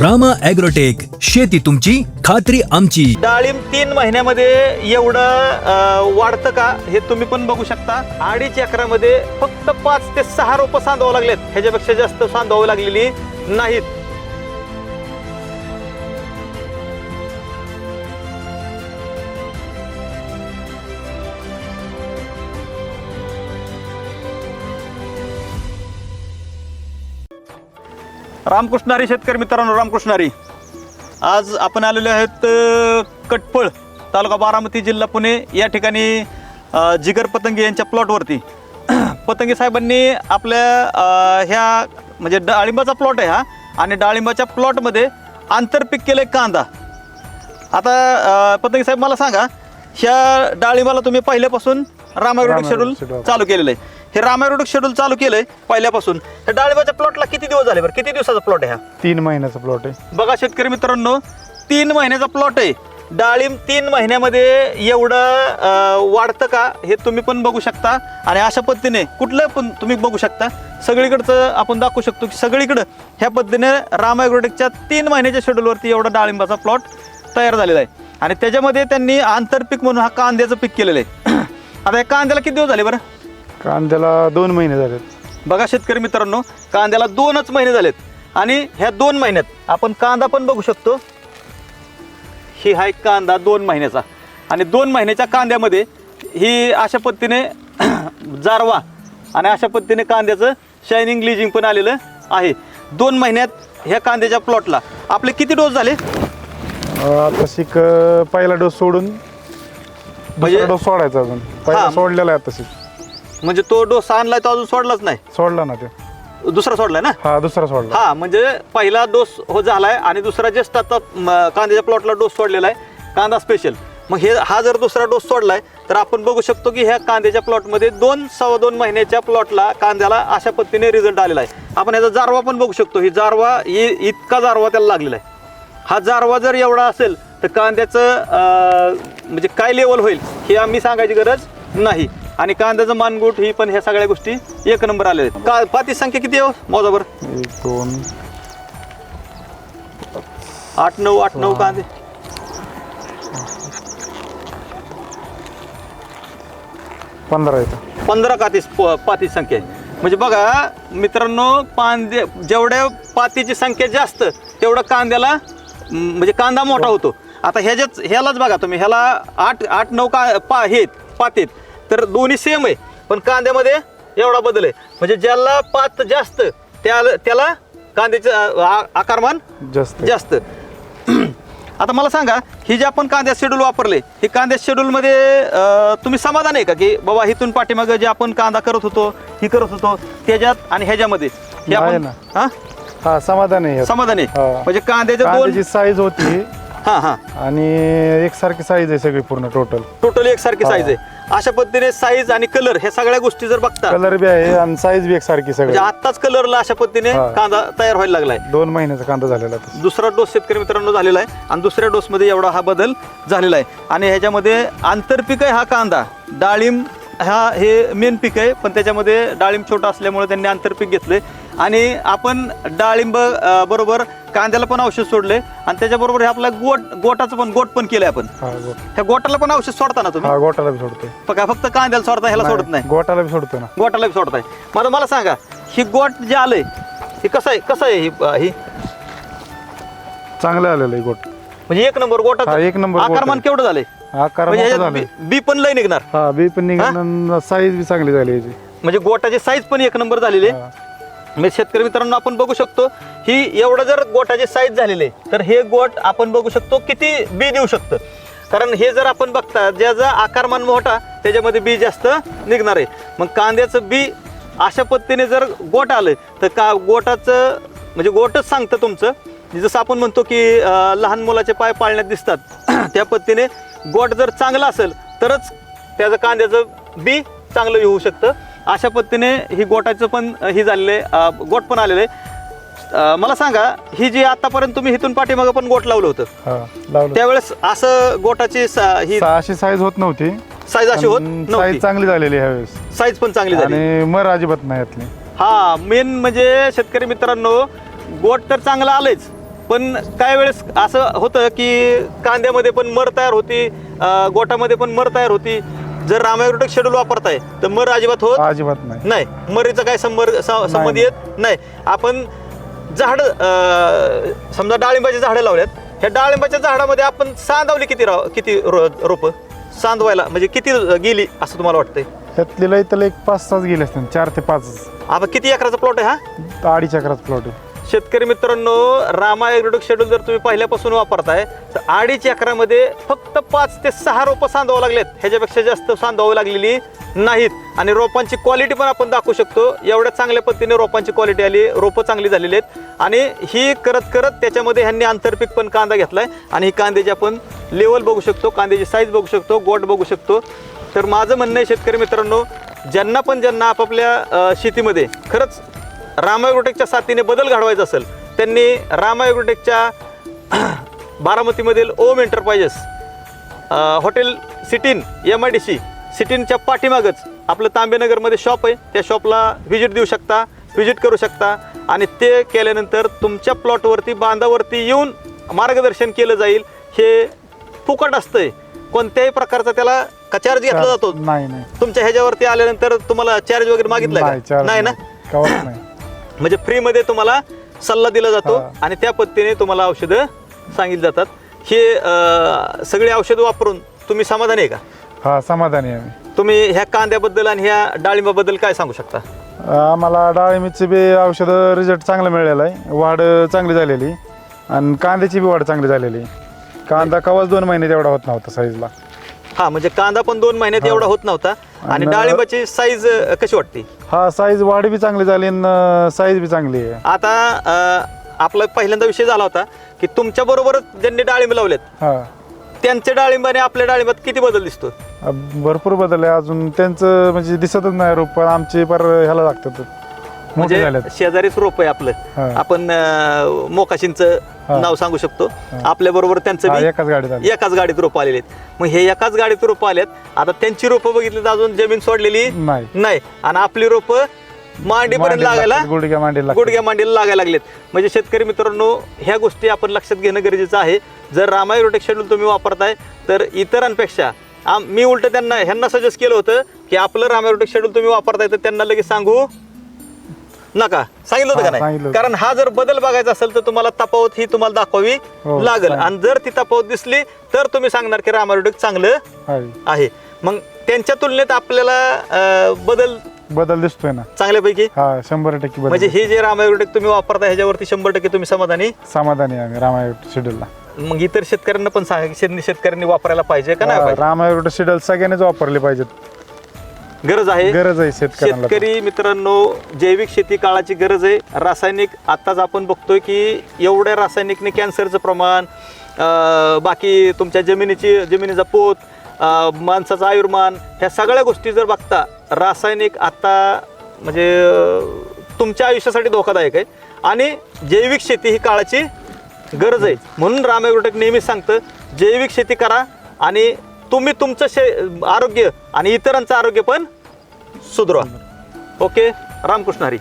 Rama agrotech शेती तुमची खात्री आमची. डाळिंब तीन महिन्यामध्ये एवढं वाढतं का हे तुम्ही पण बघू शकता. अडीच एकरामध्ये फक्त पाच ते सहा रोपं सांधावं लागलेत. ह्याच्यापेक्षा जास्त सांधावं लागलेली नाहीत. रामकृष्णारी शेतकरी मित्रांनो रामकृष्णारी. आज आपण आलेलो आहेत अ, कटफळ तालुका बारामती जिल्हा पुणे. या ठिकाणी जिगर पतंगे यांच्या प्लॉटवरती. पतंगे साहेबांनी आपल्या ह्या म्हणजे डाळिंबाचा प्लॉट आहे हा. आणि डाळिंबाच्या प्लॉटमध्ये आंतरपीक केलं कांदा. आता पतंगे साहेब मला सांगा ह्या डाळिंबाला तुम्ही पहिल्यापासून रामायरोडिक शेड्यूल. चालू केलेलं आहे. हे रामायरोडिक शेड्यूल चालू केलंय पहिल्यापासून. ह्या डाळिंबाच्या प्लॉटला किती दिवस झाले बरं? किती दिवसाचा प्लॉट आहे हा? तीन महिन्याचा प्लॉट आहे. बघा शेतकरी मित्रांनो तीन महिन्याचा प्लॉट आहे. डाळिंब तीन महिन्यामध्ये एवढं वाढतं का हे तुम्ही पण बघू शकता. आणि अशा पद्धतीने कुठलं पण तुम्ही बघू शकता. सगळीकडचं आपण दाखवू शकतो की सगळीकडं ह्या पद्धतीने रामायग्रोटेकच्या तीन महिन्याच्या शेड्यूलवरती एवढा डाळिंबाचा प्लॉट तयार झालेला आहे. आणि त्याच्यामध्ये त्यांनी आंतरपीक म्हणून हा कांद्याचं पीक केलेलं आहे. आता या कांद्याला किती दिवस झाले बरं? कांद्याला दोन महिने झालेत. बघा शेतकरी मित्रांनो कांद्याला दोनच महिने झालेत. आणि ह्या दोन महिन्यात आपण कांदा पण बघू शकतो. ही हा एक कांदा दोन महिन्याचा. आणि दोन महिन्याच्या कांद्यामध्ये ही अशा पद्धतीने जारवा आणि अशा पद्धतीने कांद्याचं शायनिंग ग्लिजिंग पण आलेलं आहे. दोन महिन्यात ह्या कांद्याच्या प्लॉटला आपले किती डोस झाले? आता शिक पहिला डोस सोडून म्हणजे- दुसरा डोस सोडायचा अजून. पहिला हा. सोडलेला आहे आता शिक. म्हणजे तो डोस आणलाय तो अजून सोडलाच नाही? सोडला ना ते. दुसरा सोडलाय ना? हा दुसरा सोडला. हा म्हणजे पहिला डोस हो झालाय आणि दुसरा जस्ट आता म, कांद्याच्या प्लॉटला डोस सोडलेला आहे. कांदा स्पेशल मग हे हा जर दुसरा डोस सोडलाय तर आपण बघू शकतो की ह्या कांद्याच्या प्लॉटमध्ये दोन सव्वा दोन महिन्याच्या प्लॉटला कांद्याला अशा पद्धतीने रिझल्ट आलेला आहे. आपण याचा जारवा पण बघू शकतो. ही जारवा ही इतका जारवा त्याला लागलेला आहे. हा जारवा जर एवढा असेल तर कांद्याचं अं, म्हणजे काय लेवल होईल हे आम्ही सांगायची गरज नाही. आणि कांद्याचं मानगूट ही पण ह्या सगळ्या गोष्टी एक नंबर आलेल्या आहेत. का पाती संख्या किती आहे मोजाबर एक दोन. आठ नऊ आठ नऊ कांदे. पंधरा येतं पंधरा कातीस पाती संख्या आहे. म्हणजे बघा मित्रांनो कांदे जेवढ्या पातीची संख्या जास्त तेवढं कांद्याला म्हणजे कांदा मोठा होतो. आता ह्याच्याच ह्यालाच बघा तुम्ही ह्याला आठ आठ नऊ का पा हे पातीत तर दोन्ही सेम आहे पण कांद्यामध्ये एवढा बदल आहे म्हणजे ज्याला पात जास्त त्या त्याला कांद्याचं आकारमान जास्त. जास्त आता मला सांगा ही जे आपण कांद्या शेड्यूल वापरले ही कांद्या शेड्यूलमध्ये तुम्ही समाधान आहे का की बाबा इथून पाठीमागं जे आपण कांदा करत होतो ही करत होतो त्याच्यात आणि ह्याच्यामध्ये हे आपण. हा हा समाधान आहे. समाधान आहे. म्हणजे कांद्याच्या दोन कांद्याची साईज होती हा हा. आणि एकसारखी साईज आहे सगळी पूर्ण टोटल टोटल एकसारखी. साईज आहे. अशा पद्धतीने साईज आणि कलर ह्या सगळ्या गोष्टी जर बघता कलर बी आहे आणि साईज बी एकसारखी सगळी. म्हणजे आत्ताच कलरला अशा पद्धतीने हा. कांदा तयार व्हायला लागलाय. दोन महिन्याचा कांदा झालेला आता. दुसरा डोस शेतकरी मित्रांनो झालेला आहे. आणि दुसऱ्या डोसमध्ये एवढा हा बदल झालेला आहे. आणि ह्याच्यामध्ये आंतरपीक आहे हा कांदा. डाळिंब हा हे मेन पीक आहे पण त्याच्यामध्ये डाळिंब छोटा असल्यामुळे त्यांनी आंतरपीक घेतले आणि आपण डाळिंब बरोबर कांद्याला पण औषध सोडले आणि त्याच्याबरोबर हे आपला गोट गोटाचं पण गोट पण केलंय आपण. हा गोट. ह्या गोटाला पण औषध सोडता ना तुम्ही? हा गोटाला बी सोडतोय. फक्त फक्त कांद्याला सोडता ह्याला सोडत नाही? गोटाला सोडतो ना. गोटाला सोडताय. मला मला सांगा ही गोट जे आलंय हे कसं आहे कसं आहे ही ही? चांगलं आलेलं आहे गोट. म्हणजे एक नंबर गोटाचं? हा, एक नंबर गोट आकारमान. केवढं झालंय? आकार म्हणजे मोठा ह्याच्यात झालाय. बी बी पण लय निघणार. हा बी पण निघालं साईज बी चांगली झाली याची. म्हणजे गोटाची साईज पण एक नंबर झालेली आहे. म्हणजे शेतकरी मित्रांनो आपण बघू शकतो ही एवढं जर गोटाची साईज झालेली आहे तर हे गोट आपण बघू शकतो किती बी देऊ शकतं. कारण हे जर आपण बघता ज्याचा आकारमान मोठा त्याच्यामध्ये बी जास्त निघणार आहे. मग कांद्याचं बी अशा पद्धतीने जर गोट आलं तर का गोटाचं म्हणजे गोटच सांगतं तुमचं. जसं आपण म्हणतो की अं, लहान मुलाचे पाय पाळण्यात दिसतात त्या पद्धतीने गोट जर चांगला असेल तरच त्याचं कांद्याचं बी चांगलं येऊ शकतं. अशा पद्धतीने ही गोटाचं पण ही झालेलं गोट पण आलेलं मला सांगा ही जी आतापर्यंत तुम्ही इथून पाठीमागं पण गोट लावलं होतं त्यावेळेस असं गोटाची ही सहाशे साईज होत नव्हती. साईज अशी होत साईज चांगली झालेली आहे ह्यावेळेस. साईज पण चांगली झाली. मर अजिबात नाही हा मेन म्हणजे शेतकरी मित्रांनो गोट तर चांगला आलेच पण काही वेळेस असं होतं की कांद्यामध्ये पण मर तयार होती अं, गोटामध्ये पण मर तयार होती. जर रामायग्रोटेक शेड्यूल वापरताय तर मर अजिबात होत अजिबात नाही. नाही. मरीचा काय स- संबंध नाही. येत नाही. आपण झाड समजा डाळिंबाची झाडं लावल्यात. ह्या डाळिंबाच्या झाडामध्ये आपण सांदवली किती राव किती रोप? सांदवायला म्हणजे किती गेली असं तुम्हाला वाटतंय? त्यातली लई त्याला एक पाच तास गेले असते चार ते पाच आता किती अकराचा प्लॉट आहे हा? अडीच अकराच प्लॉट आहे. शेतकरी मित्रांनो रामा ॲग्रोटेक शेड्यूल जर तुम्ही पहिल्यापासून वापरताय तर अडीच एकरामध्ये फक्त पाच ते सहा रोपं सांधावं लागलेत. ह्याच्यापेक्षा जास्त सांधावं लागलेली नाहीत. आणि रोपांची क्वालिटी पण आपण दाखवू शकतो. एवढ्या चांगल्या पद्धतीने रोपांची क्वालिटी आली रोपं चांगली झालेली आहेत. आणि ही करत करत त्याच्यामध्ये ह्यांनी आंतरपीक पण कांदा घेतला आहे आणि ही कांद्याची आपण लेवल बघू शकतो कांद्याची साईज बघू शकतो गोट बघू शकतो. तर माझं म्हणणं आहे शेतकरी मित्रांनो ज्यांना पण ज्यांना आपापल्या शेतीमध्ये खरंच रामायग्रोटेकच्या साथीने बदल घडवायचा असेल त्यांनी रामायग्रोटेकच्या बारामतीमधील ओम एंटरप्राइजेस हॉटेल सिटीन एम आय डी सी सिटीनच्या पाठीमागच आपलं तांबेनगरमध्ये शॉप आहे. त्या शॉपला व्हिजिट देऊ शकता व्हिजिट करू शकता आणि ते केल्यानंतर तुमच्या प्लॉटवरती बांधावरती येऊन मार्गदर्शन केलं जाईल. हे फुकट असतंय. कोणत्याही प्रकारचा त्याला का चार्ज घेतला जातो? नाही तुमच्या ह्याच्यावरती आल्यानंतर तुम्हाला चार्ज वगैरे मागितला नाही ना? म्हणजे फ्रीमध्ये तुम्हाला सल्ला दिला जातो. आणि त्या पद्धतीने तुम्हाला औषधं सांगितली जातात. हे सगळी औषधं वापरून तुम्ही समाधानी आहे का? हा समाधानी आहे तुम्ही ह्या कांद्याबद्दल आणि ह्या डाळिंबाबद्दल काय सांगू शकता? आम्हाला डाळिंबीचे बी औषधं रिझल्ट चांगला मिळालेला आहे. वाढ चांगली झालेली. आणि कांद्याची बी वाढ चांगली झालेली. कांदा कवाच दोन महिने तेवढा होत नव्हता साईजला हा म्हणजे कांदा पण दोन महिन्यात एवढा होत नव्हता. आणि आणि- डाळिंबाची साईज कशी वाटते? हा साईज वाढ बी चांगली झाली आणि साईज बी चांगली आहे. आता अं, आपला पहिल्यांदा विषय झाला होता की तुमच्या बरोबरच ज्यांनी डाळिंब लावलेत हा. त्यांच्या डाळिंबाने आपल्या डाळिंबात किती बदल दिसतो भरपूर बदल आहे. अजून त्यांचं म्हणजे दिसतच नाही रोप पण आमचे पर ह्याला लागतात. म्हणजे झालेत. शेजारीच रोप आहे आपलं. आपण मोकाशींच. नाव सांगू शकतो. आपल्या बरोबर त्यांचं हा, बी एकाच गाडीत आले. एकाच गाडीत रोप आलेले आहेत. मग हे एकाच गाडीत रोप आलेत. आता त्यांची रोपं बघितली तर अजून जमीन सोडलेली नाही. नाही. आणि आपली रोपं मांडीपर्यंत मांडीला लागायला लागतात, गुडघ्या मांडीला लागतात. गुडघ्या मांडीला लागायला लागलेत. म्हणजे शेतकरी मित्रांनो ह्या गोष्टी आपण लक्षात घेणं गरजेचं आहे. जर रामाय रोटेक शेड्यूल तुम्ही वापरताय तर इतरांपेक्षा आम मी उलट त्यांना ह्यांना सजेस्ट केलं होतं की आपलं रामाय रोटेक शेड्यूल तुम्ही वापरताय तर त्यांना लगेच सांगू. नका. सांगितलं होतं हा, का नाही. कारण हा जर बदल बघायचा असेल तर तुम्हाला तफावत ही तुम्हाला दाखवावी हो, लागेल. आणि जर ती तफावत दिसली तर तुम्ही सांगणार की रामाय रोटेक चांगलं आहे. आहे. मग त्यांच्या तुलनेत आपल्याला अं, बदल बदल दिसतोय ना. चांगल्यापैकी? हा शंभर टक्के म्हणजे बदल हे जे रामायोटेक तुम्ही वापरता ह्याच्यावरती शंभर टक्के तुम्ही समाधानी? समाधानी आहे आम्ही रामायण शेड्यूलला. मग इतर शेतकऱ्यांना पण सांगा की शेत- शेतकऱ्यांनी वापरायला पाहिजे का नाही पाहिजे? रामायण शेड्यूल सगळ्यांनीच वापरले पाहिजेत. गरज आहे. गरज आहे शेतकऱ्यांना शेतकरी मित्रांनो जैविक शेती काळाची गरज आहे. रासायनिक आत्ताच आपण बघतोय की एवढ्या रासायनिकने कॅन्सरचं प्रमाण अं, बाकी तुमच्या जमिनीची जमिनीचा पोत अं, माणसाचं आयुर्मान ह्या सगळ्या गोष्टी जर बघता रासायनिक आता म्हणजे अं, तुमच्या आयुष्यासाठी धोकादायक आहे. आणि जैविक शेती ही काळाची गरज आहे. म्हणून रामायग्रोटेक नेहमीच सांगतं जैविक शेती करा आणि तुम्ही तुमचं शे आरोग्य आणि इतरांचं आरोग्य पण सुधरवा. ओके? रामकृष्ण हरी.